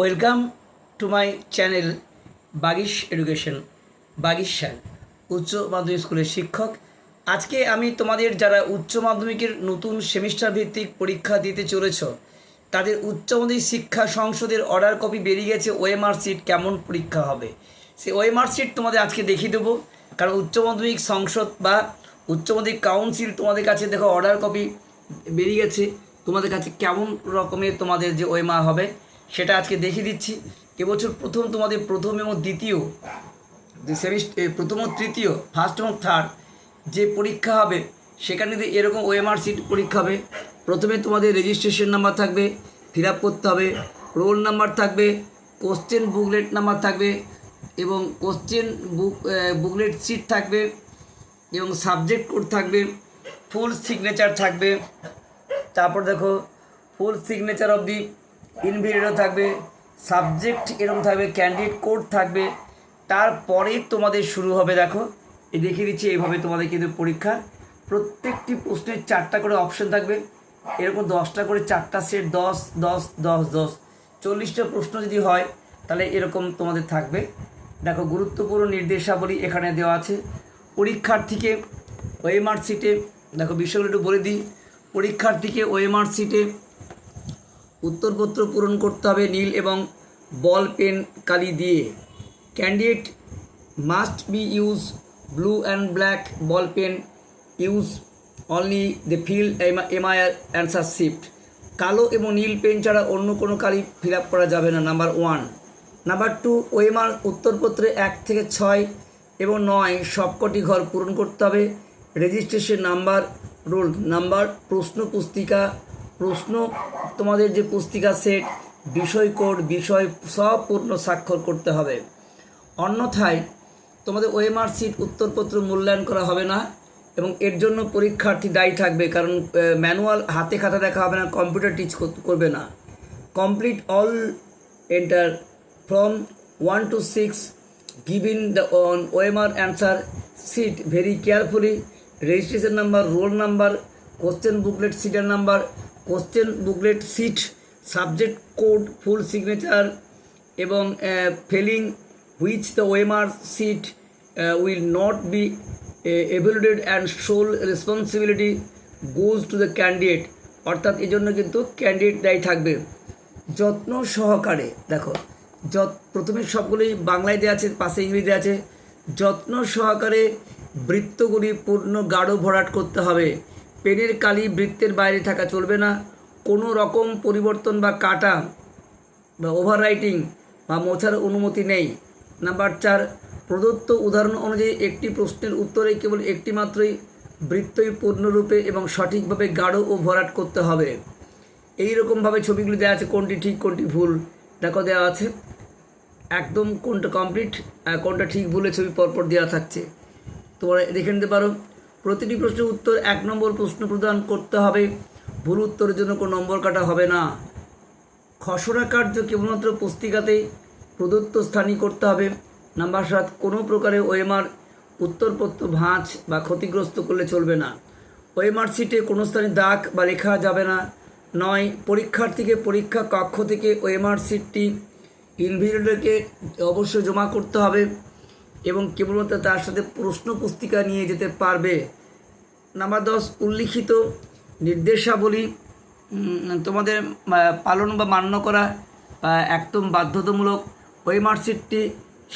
Welcome to my channel Bagish education Bagish sir, উচ্চ মাধ্যমিক স্কুলের শিক্ষক। আজকে আমি তোমাদের যারা উচ্চ মাধ্যমিকের নতুন সেমিস্টার ভিত্তিক পরীক্ষা দিতে চলেছ, তাদের উচ্চ মাধ্যমিক শিক্ষা সংসদের অর্ডার কপি বেরিয়ে গেছে ওএমআর সিট কেমন পরীক্ষা হবে? সে ওএমআর সিট তোমাদের আজকে দেখিয়ে দেবো, কারণ উচ্চ মাধ্যমিক সংসদ বা উচ্চ মাধ্যমিক কাউন্সিল তোমাদের কাছে দেখো অর্ডার কপি বেরিয়ে গেছে, তোমাদের কাছে কেমন রকমের তোমাদের যে ওএমআর হবে সেটা আজকে দেখিয়ে দিচ্ছি। এবছর প্রথম তোমাদের প্রথম এবং দ্বিতীয় সেমিস্টার প্রথম ও তৃতীয় ফার্স্ট এবং থার্ড যে পরীক্ষা হবে, সেখানে এরকম ওএমআর সিট পরীক্ষা হবে, প্রথমে তোমাদের রেজিস্ট্রেশন নাম্বার থাকবে ফিল আপ করতে হবে রোল নাম্বার থাকবে কোশ্চেন বুকলেট নাম্বার থাকবে এবং কোশ্চেন বুক বুকলেট সিট থাকবে এবং সাবজেক্ট কোড থাকবে ফুল সিগনেচার থাকবে। তারপর দেখো ফুল সিগনেচার অব দি ইনভিডিও থাকবে, সাবজেক্ট এরকম থাকবে, ক্যান্ডিডেট কোড থাকবে। তারপরে তোমাদের শুরু হবে, দেখো। এই দেখিয়ে দিচ্ছি, এইভাবে তোমাদের কিন্তু পরীক্ষা। প্রত্যেকটি প্রশ্নের চারটা করে অপশন থাকবে। এরকম দশটা করে চারটা সেট, দশ দশ দশ দশ। চল্লিশটা প্রশ্ন যদি হয়, তাহলে এরকম তোমাদের থাকবে। দেখো, গুরুত্বপূর্ণ নির্দেশাবলী এখানে দেওয়া আছে। পরীক্ষার্থীকে ওএমআর সিটে, দেখো বিষয়গুলো একটু বলে দিই। পরীক্ষার্থীকে ওএমআর সিটে উত্তরপত্র পূরণ করতে হবে নীল এবং বল পেন কালি দিয়ে। Candidate must be use blue and black ball pen, use only the fill, M, MI answer shift. কালো এবং নীল পেন ছাড়া অন্য কোনো কালি ফিল করা যাবে না, number one. Number two, OMR উত্তরপত্রে এক থেকে ছয় এবং নয় সবকটি ঘর পূরণ করতে হবে। রেজিস্ট্রেশন নাম্বার, রোল নাম্বার, প্রশ্ন পুস্তিকা প্রশ্ন, তোমাদের যে পুস্তিকা সেট বিষয় কোড বিষয় সব পূর্ণ স্বাক্ষর করতে হবে। অন্যথায় তোমাদের ওএমআর সিট উত্তরপত্র মূল্যায়ন করা হবে না এবং এর জন্য পরীক্ষার্থী দায়ী থাকবে, কারণ ম্যানুয়াল হাতে খাতা দেখা হবে না, কম্পিউটার টিচ করবে না। Complete all enter from one to six given the on OMR answer sheet very carefully registration number roll number question booklet সিটের number question booklet sheet, subject code, full signature এবং failing which the OMR sheet will not be evaluated and sole responsibility goes to the candidate. অর্থাৎ এই জন্য কিন্তু candidate দায়ী থাকবে। যত্ন সহকারে, দেখো, যত, প্রথমে সবগুলোই বাংলায় দেওয়া আছে, পাশে ইংরেজিতে আছে। যত্ন সহকারে বৃত্তগুলি পূর্ণ গাঢ় ভরাট করতে হবে। পেনের কালি বৃত্তের বাইরে থাকা চলবে না। কোনো রকম পরিবর্তন বা কাটা বা ওভার রাইটিং বা মোছার অনুমতি নেই। নাম্বার চার, প্রদত্ত উদাহরণ অনুযায়ী একটি প্রশ্নের উত্তরে কেবল একটি মাত্রই বৃত্তই পূর্ণরূপে এবং সঠিকভাবে গাঢ় ও ভরাট করতে হবে। এই রকমভাবে ছবিগুলি দেওয়া আছে, কোনটি ঠিক, কোনটি ভুল। দেখো দেওয়া আছে, একদম কোনটা কমপ্লিট কোনটা ঠিক ভুলে ছবি পরপর দেওয়া থাকছে। তোমরা দেখে নিতে পারো। প্রতিটি প্রশ্নের উত্তর এক নম্বর প্রশ্ন প্রদান করতে হবে। ভুল উত্তরের জন্য কোনো নম্বর কাটা হবে না। খসড়া কার্য কেবলমাত্র পুস্তিকাতে প্রদত্ত স্থানই করতে হবে। নাম্বার সাত, কোনো প্রকারে ওএমআর উত্তরপত্র ভাঁজ বা ক্ষতিগ্রস্ত করলে চলবে না। ওএমআর সিটে কোনো স্থানে দাগ বা লেখা যাবে না। নয়, পরীক্ষার্থীকে পরীক্ষা কক্ষ থেকে ওএমআর সিটটি ইনভিজিলেটরকে অবশ্যই জমা করতে হবে। এবং কেবলমাত্র তার সাথে প্রশ্ন পুস্তিকা নিয়ে যেতে পারবে। নাম্বার দশ, উল্লিখিত নির্দেশাবলী তোমাদের পালন বা মান্য করা একদম বাধ্যতামূলক। ওই মার্কশিটটি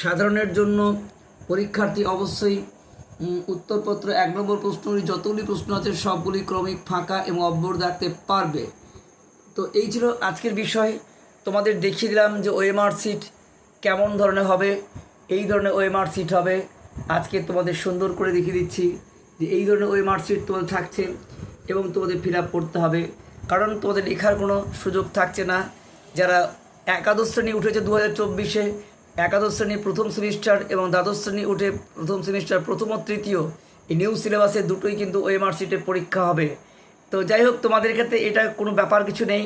সাধারণের জন্য পরীক্ষার্থী অবশ্যই উত্তরপত্র, এক নম্বর প্রশ্নগুলি, যতগুলি প্রশ্ন আছে সবগুলি ক্রমিক ফাঁকা এবং অব্যর্থ রাখতে পারবে। তো এই ছিল আজকের বিষয়। তোমাদের দেখিয়ে দিলাম যে ওএমআর সিট কেমন ধরনের হবে। এই ধরনের ওএমআর সিট হবে। আজকে তোমাদের সুন্দর করে দেখিয়ে দিচ্ছি যে এই ধরনের ওএমআর সিট তোমাদের থাকছে এবং তোমাদের ফিল আপ করতে হবে। কারণ তোমাদের লেখার কোনো সুযোগ থাকছে না। যারা একাদশ শ্রেণি উঠেছে দু হাজার চব্বিশে, একাদশ শ্রেণি প্রথম সেমিস্টার এবং দ্বাদশ শ্রেণি উঠে প্রথম সেমিস্টার প্রথম ও তৃতীয়, এই নিউ সিলেবাসে দুটোই কিন্তু ওএমআর সিটে পরীক্ষা হবে। তো যাই হোক, তোমাদের ক্ষেত্রে এটা কোনো ব্যাপার কিছু নেই।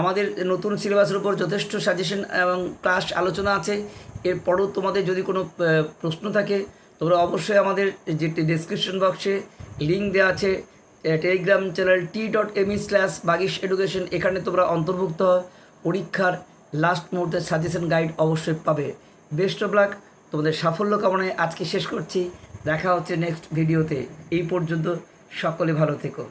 আমাদের নতুন সিলেবাসের উপর যথেষ্ট সাজেশন এবং ক্লাস আলোচনা আছে। এরপরও তোমাদের যদি কোনো প্রশ্ন থাকে, তোমরা অবশ্যই আমাদের যে ডিসক্রিপশন বক্সে লিঙ্ক দেওয়া আছে Telegram channel T dot M E slash Bagish education এখানে তোমরা অন্তর্ভুক্ত পরীক্ষার লাস্ট মুহূর্তের সাজেশন গাইড অবশ্যই পাবে। বেস্ট অফ লাক তোমাদের সাফল্য কামনায় আজকে শেষ করছি। দেখা হচ্ছে নেক্সট ভিডিওতে এই পর্যন্ত সকলে ভালো থেকো।